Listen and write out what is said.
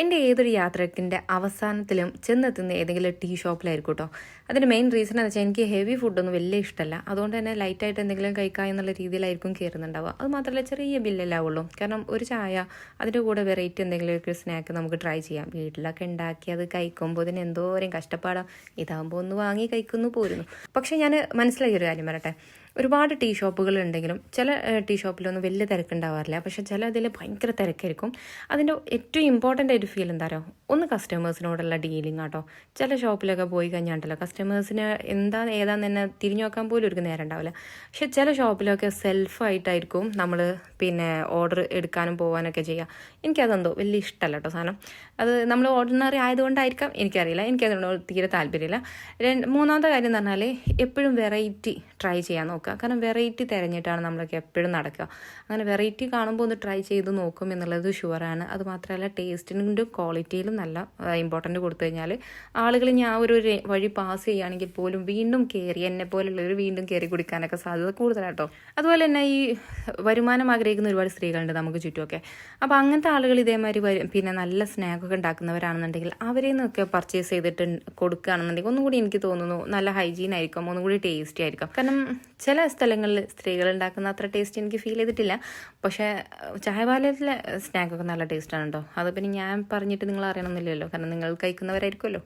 എന്റെ ഏതൊരു യാത്രക്കിന്റെ അവസാനത്തിലും ചെന്നെത്തുന്ന ഏതെങ്കിലും ടീ ഷോപ്പിലായിരിക്കും കേട്ടോ. അതിന്റെ മെയിൻ റീസൺ എന്ന് വെച്ചാൽ എനിക്ക് ഹെവി ഫുഡൊന്നും വലിയ ഇഷ്ടമല്ല അതുകൊണ്ട് തന്നെ ലൈറ്റായിട്ട് എന്തെങ്കിലും കഴിക്കാം എന്നുള്ള രീതിയിലായിരിക്കും കയറുന്നുണ്ടാവുക. അത് മാത്രമല്ല ചെറിയ ബില്ലല്ലാവുള്ളൂ കാരണം ഒരു ചായ അതിന്റെ കൂടെ വെറൈറ്റി എന്തെങ്കിലുമൊക്കെ സ്നാക്ക് നമുക്ക് ട്രൈ ചെയ്യാം. വീട്ടിലൊക്കെ ഉണ്ടാക്കി അത് കഴിക്കുമ്പോൾ ഇതിന് എന്തോരം കഷ്ടപ്പാടാണ് ഇതാകുമ്പോൾ ഒന്ന് വാങ്ങി കഴിക്കുന്നു പോരുന്നു. പക്ഷേ ഞാൻ മനസ്സിലാക്കിയൊരു കാര്യം പറയട്ടെ. ഒരുപാട് ടീ ഷോപ്പുകൾ ഉണ്ടെങ്കിലും ചില ടീ ഷോപ്പിലൊന്നും വലിയ തിരക്കുണ്ടാവാറില്ല. പക്ഷെ ചില ഇതിൽ ഭയങ്കര തിരക്കായിരിക്കും. അതിന്റെ ഏറ്റവും ഇമ്പോർട്ടന്റ് ആയിട്ട് ഫീൽ എന്താ പറയുക ഒന്ന് കസ്റ്റമേഴ്സിനോടുള്ള ഡീലിംഗ് ആട്ടോ. ചില ഷോപ്പിലൊക്കെ പോയി കഴിഞ്ഞാണ്ടല്ലോ. കസ്റ്റമേഴ്സിന് എന്താ ഏതാന്ന് തന്നെ തിരിഞ്ഞു നോക്കാൻ പോലും ഒരു നേരം ഉണ്ടാവില്ല. പക്ഷെ ചില ഷോപ്പിലൊക്കെ സെൽഫായിട്ടായിരിക്കും നമ്മൾ പിന്നെ ഓർഡർ എടുക്കാനും പോകാനൊക്കെ ചെയ്യുക എനിക്കതെന്തോ വലിയ ഇഷ്ടമല്ല കേട്ടോ സാധനം. അത് നമ്മൾ ഓർഡിനറി ആയതുകൊണ്ടായിരിക്കാം എനിക്കറിയില്ല. എനിക്കതിനോട് തീരെ താല്പര്യമില്ല. രണ്ട് മൂന്നാമത്തെ കാര്യം എന്ന് പറഞ്ഞാൽ എപ്പോഴും വെറൈറ്റി ട്രൈ ചെയ്യാൻ നോക്കുക. കാരണം വെറൈറ്റി തിരഞ്ഞിട്ടാണ് നമ്മളൊക്കെ എപ്പോഴും നടക്കുക. അങ്ങനെ വെറൈറ്റി കാണുമ്പോൾ ഒന്ന് ട്രൈ ചെയ്ത് നോക്കും എന്നുള്ളത് ഷുവറാണ് അത് മാത്രമല്ല ടേസ്റ്റിന്റെ ക്വാളിറ്റിയിലും നല്ല ഇമ്പോർട്ടന്റ് കൊടുത്തു കഴിഞ്ഞാൽ ആളുകൾ ഞാൻ ഒരു രെ- വഴി പാസ് ചെയ്യുകയാണെങ്കിൽ പോലും വീണ്ടും കയറി എന്നെ പോലുള്ളവർ വീണ്ടും കയറി കുടിക്കാനൊക്കെ സാധ്യത കൂടുതലാട്ടോ. അതുപോലെ തന്നെ ഈ വരുമാനം ആഗ്രഹിക്കുന്ന ഒരുപാട് സ്ത്രീകളുണ്ട് നമുക്ക് ചുറ്റുമൊക്കെ. അപ്പോൾ അങ്ങനത്തെ ആളുകൾ ഇതേമാതിരി പിന്നെ നല്ല സ്നാക്കൊക്കെ ഉണ്ടാക്കുന്നവരാണെന്നുണ്ടെങ്കിൽ അവരെ നിന്നൊക്കെ പർച്ചേസ് ചെയ്തിട്ട് കൊടുക്കുകയാണെന്നുണ്ടെങ്കിൽ ഒന്നും കൂടി എനിക്ക് തോന്നുന്നു നല്ല ഹൈജീൻ ആയിരിക്കും ഒന്നും കൂടി ടേസ്റ്റി ആയിരിക്കും. കാരണം ചില സ്ഥലങ്ങളിൽ സ്ത്രീകൾ ഉണ്ടാക്കുന്ന അത്ര ടേസ്റ്റ് എനിക്ക് ഫീൽ ചെയ്തിട്ടില്ല. പക്ഷേ ചായപാലയത്തിലെ സ്നാക്കൊക്കെ നല്ല ടേസ്റ്റാണ് കേട്ടോ അത് പിന്നെ ഞാൻ പറഞ്ഞിട്ട് നിങ്ങൾ അറിയണമെന്നില്ലല്ലോ കാരണം നിങ്ങൾ കഴിക്കുന്നവരായിരിക്കുമല്ലോ.